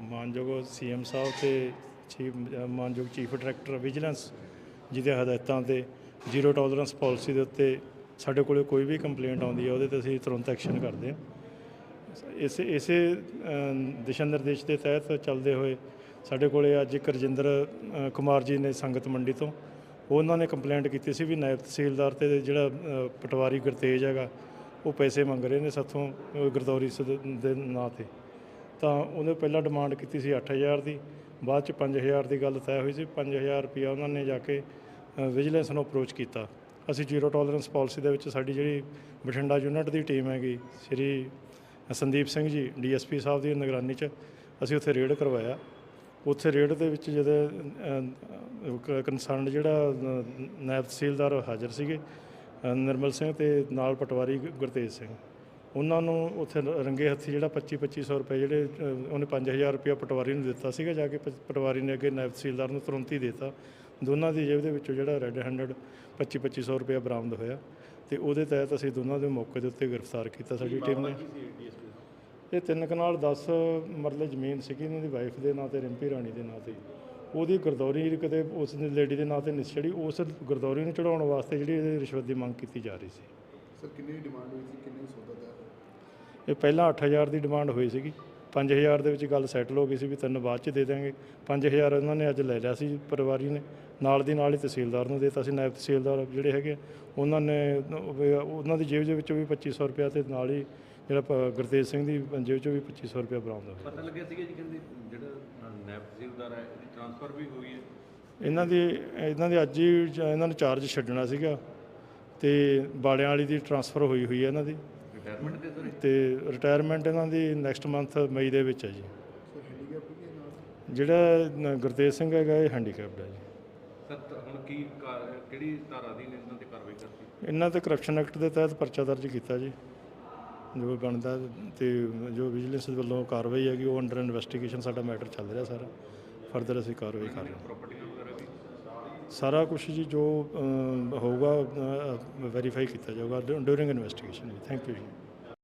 ਮਾਨਯੋਗ ਸੀਐਮ ਸਾਹਿਬ ਤੇ ਚੀਫ ਮਾਨਯੋਗ ਚੀਫ ਡਾਇਰੈਕਟਰ ਵਿਜੀਲੈਂਸ ਜਿਹਦੇ ਹਦਾਇਤਾਂ ਤੇ ਜ਼ੀਰੋ ਟੋਲਰੈਂਸ ਪਾਲਿਸੀ ਦੇ ਉੱਤੇ ਸਾਡੇ ਕੋਲੇ ਕੋਈ ਵੀ ਕੰਪਲੇਂਟ ਆਉਂਦੀ ਹੈ, ਉਹਦੇ ਤੇ ਅਸੀਂ ਤੁਰੰਤ ਐਕਸ਼ਨ ਕਰਦੇ ਹਾਂ। ਇਸੇ ਇਸੇ ਦਿਸ਼ਾ ਨਿਰਦੇਸ਼ ਦੇ ਤਹਿਤ ਚੱਲਦੇ ਹੋਏ ਸਾਡੇ ਕੋਲੇ ਅੱਜ ਇੱਕ ਰਜਿੰਦਰ ਕੁਮਾਰ ਜੀ ਨੇ ਸੰਗਤ ਮੰਡੀ ਤੋਂ ਉਹਨਾਂ ਨੇ ਕੰਪਲੇਂਟ ਕੀਤੀ ਸੀ ਵੀ ਨਾਇਬ ਤਹਿਸੀਲਦਾਰ ਤੇ ਜਿਹੜਾ ਪਟਵਾਰੀ ਗੁਰਤੇਜ ਹੈਗਾ, ਉਹ ਪੈਸੇ ਮੰਗ ਰਹੇ ਨੇ ਸਾਥੋਂ ਗੁਰਦੌਰੀ ਸ- ਦੇ ਨਾਂ ਤੇ। ਤਾਂ ਉਹਨੇ ਪਹਿਲਾਂ ਡਿਮਾਂਡ ਕੀਤੀ ਸੀ 8000 ਦੀ, ਬਾਅਦ ਚ 5000 ਦੀ ਗੱਲ ਤੈਅ ਹੋਈ ਸੀ 5000 ਰੁਪਇਆ ਉਹਨਾਂ ਨੇ ਜਾ ਕੇ ਵਿਜੀਲੈਂਸ ਨੂੰ ਅਪਰੋਚ ਕੀਤਾ। ਅਸੀਂ ਜ਼ੀਰੋ ਟੋਲਰੈਂਸ ਪਾਲਿਸੀ ਦੇ ਵਿੱਚ ਸਾਡੀ ਜਿਹੜੀ ਬਠਿੰਡਾ ਯੂਨਿਟ ਦੀ ਟੀਮ ਹੈਗੀ, ਸ੍ਰੀ ਸੰਦੀਪ ਸਿੰਘ ਜੀ ਡੀਐਸਪੀ ਸਾਹਿਬ ਦੀ ਨਿਗਰਾਨੀ 'ਚ, ਅਸੀਂ ਉੱਥੇ ਰੇਡ ਕਰਵਾਇਆ। ਉੱਥੇ ਰੇਡ ਦੇ ਵਿੱਚ ਜਦੋਂ ਕੰਸਰਨ ਜਿਹੜਾ ਨਾਇਬ ਤਹਿਸੀਲਦਾਰ ਹਾਜ਼ਰ ਸੀਗੇ ਨਿਰਮਲ ਸਿੰਘ ਤੇ ਨਾਲ ਪਟਵਾਰੀ ਗੁਰਤੇਜ ਸਿੰਘ। ਉਹਨਾਂ ਨੂੰ ਉੱਥੇ ਰੰਗੇ ਹੱਥੀ ਜਿਹੜਾ 25 2500 ਰੁਪਏ ਜਿਹੜੇ ਉਹਨੇ 5000 ਰੁਪਏ ਪਟਵਾਰੀ ਨੂੰ ਦਿੱਤਾ ਸੀਗਾ ਜਾ ਕੇ ਪਟਵਾਰੀ ਨੇ ਅੱਗੇ ਨਾਇਬ ਤਹਿਸੀਲਦਾਰ ਨੂੰ ਤੁਰੰਤ ਹੀ ਦਿੱਤਾ। ਦੋਨਾਂ ਦੀ ਜੇਬ ਦੇ ਵਿੱਚੋਂ ਜਿਹੜਾ ਰੈੱਡ ਹੈਂਡਡ 25 2500 ਰੁਪਏ ਬਰਾਮਦ ਹੋਇਆ ਤੇ ਉਹਦੇ ਤਹਿਤ ਅਸੀਂ ਦੋਨਾਂ ਦੇ ਮੌਕੇ ਦੇ ਉੱਤੇ ਗ੍ਰਿਫਤਾਰ ਕੀਤਾ ਸਾਡੀ ਟੀਮ ਨੇ। ਇਹ ਤਿੰਨ ਕਨਾਲ 10 ਮਰਲੇ ਜ਼ਮੀਨ ਸੀਗੀ ਇਹਨਾਂ ਦੀ ਵਾਈਫ ਦੇ ਨਾਂ ਤੇ ਰਿੰਪੀ ਰਾਣੀ ਦੇ ਨਾਂ ਤੇ। ਉਹਦੀ ਗਰਦੌਰੀ ਕਿਤੇ ਉਸ ਲੇਡੀ ਦੇ ਨਾਂ ਤੇ ਨਿਸੜੀ ਉਸ ਗਰਦੌਰੀ ਨੂੰ ਚੜਾਉਣ ਵਾਸਤੇ ਜਿਹੜੀ ਇਹਦੀ ਰਿਸ਼ਵਤ ਦੀ ਮੰਗ ਕੀਤੀ ਜਾ ਰਹੀ ਸੀ। ਸਰ ਕਿੰਨੀ ਡਿਮਾਂਡ ਹੋਈ ਸੀ ਕਿੰਨੇ ਸੌਦਾ ਦਾ ਇਹ ਪਹਿਲਾਂ 8000 ਦੀ ਡਿਮਾਂਡ ਹੋਈ ਸੀਗੀ। 5000 ਦੇ ਵਿੱਚ ਗੱਲ ਸੈਟਲ ਹੋ ਗਈ ਸੀ ਵੀ ਤਿੰਨ ਬਾਅਦ ਚ ਦੇ ਦਾਂਗੇ 5000 ਉਹਨਾਂ ਨੇ ਅੱਜ ਲੈ ਲਿਆ ਸੀ ਪਰਿਵਾਰੀ ਨੇ। ਨਾਲ ਦੀ ਨਾਲ ਹੀ ਤਹਿਸੀਲਦਾਰ ਨੂੰ ਦੇਤਾ ਸੀ ਨਾਇਬ ਤਹਿਸੀਲਦਾਰ ਜਿਹੜੇ ਹੈਗੇ ਉਹਨਾਂ ਨੇ ਉਹ- ਉਹਨਾਂ ਦੀ ਜੇਬ ਦੇ ਵਿੱਚੋਂ ਵੀ 2500 ਰੁਪਇਆ ਤੇ ਨਾਲ ਹੀ ਜਿਹੜਾ ਗੁਰਤੇਜ ਸਿੰਘ ਦੀ ਜੇਬ ਚੋਂ ਵੀ 2500 ਰੁਪਇਆ ਬਰਾਮਦ ਹੋਇਆ। ਪਤਾ ਲੱਗਿਆ ਸੀਗਾ ਜੀ ਕਹਿੰਦੇ ਜਿਹੜਾ ਨਾਇਬ ਤਹਿਸੀਲਦਾਰ ਹੈ ਇਹਦੀ ਟ੍ਰਾਂਸਫਰ ਵੀ ਹੋਈ ਹੈ। ਇਹਨਾਂ ਦੀ ਇਹਨਾਂ ਦੇ ਅੱਜ ਹੀ ਇਹਨਾਂ ਨੂੰ ਚਾਰਜ ਛੱਡਣਾ ਸੀਗਾ ਤੇ ਬਾੜਿਆਂ ਵਾਲੀ ਦੀ ਟਰਾਂਸਫਰ ਹੋਈ ਹੋਈ ਹੈ ਇਹਨਾਂ ਦੀ। ਰਿਟਾਇਰਮੈਂਟ ਦੇ ਸਰ? ਤੇ ਰਿਟਾਇਰਮੈਂਟ ਇਹਨਾਂ ਦੀ ਨੈਕਸਟ ਮੰਥ ਮਈ ਦੇ ਵਿੱਚ ਹੈ ਜੀ। ਜਿਹੜਾ ਗੁਰਤੇਜ ਸਿੰਘ ਹੈਗਾ ਇਹ ਹੈਂਡੀਕੈਪਡ ਹੈ ਜੀ। ਸਰ ਤਾਂ ਹੁਣ ਕੀ ਕਾ- ਕਿਹੜੀ ਧਾਰਾ ਦੀ ਇਹਨਾਂ ਤੇ ਕਾਰਵਾਈ ਕਰਤੀ? ਇਹਨਾਂ ਤੇ ਕਰਪਸ਼ਨ ਐਕਟ ਦੇ ਤਹਿਤ ਪਰਚਾ ਦਰਜ ਕੀਤਾ ਜੀ। ਜੋ ਬਣਦਾ ਤੇ ਜੋ ਵਿਜੀਲੈਂਸ ਵੱਲੋਂ ਕਾਰਵਾਈ ਹੈਗੀ ਉਹ ਅੰਡਰ ਇਨਵੈਸਟੀਗੇਸ਼ਨ ਸਾਡਾ ਮੈਟਰ ਚੱਲ ਰਿਹਾ ਸਾਰਾ। ਫਰਦਰ ਅਸੀਂ ਕਾਰਵਾਈ ਕਰ ਰਹੇ ਹਾਂ। ਸਾਰਾ ਕੁਝ ਜੀ ਜੋ ਹੋਊਗਾ ਵੈਰੀਫਾਈ ਕੀਤਾ ਜਾਊਗਾ ਡਿਊਰਿੰਗ ਇਨਵੈਸਟੀਗੇਸ਼ਨ ਥੈਂਕ ਯੂ ਜੀ।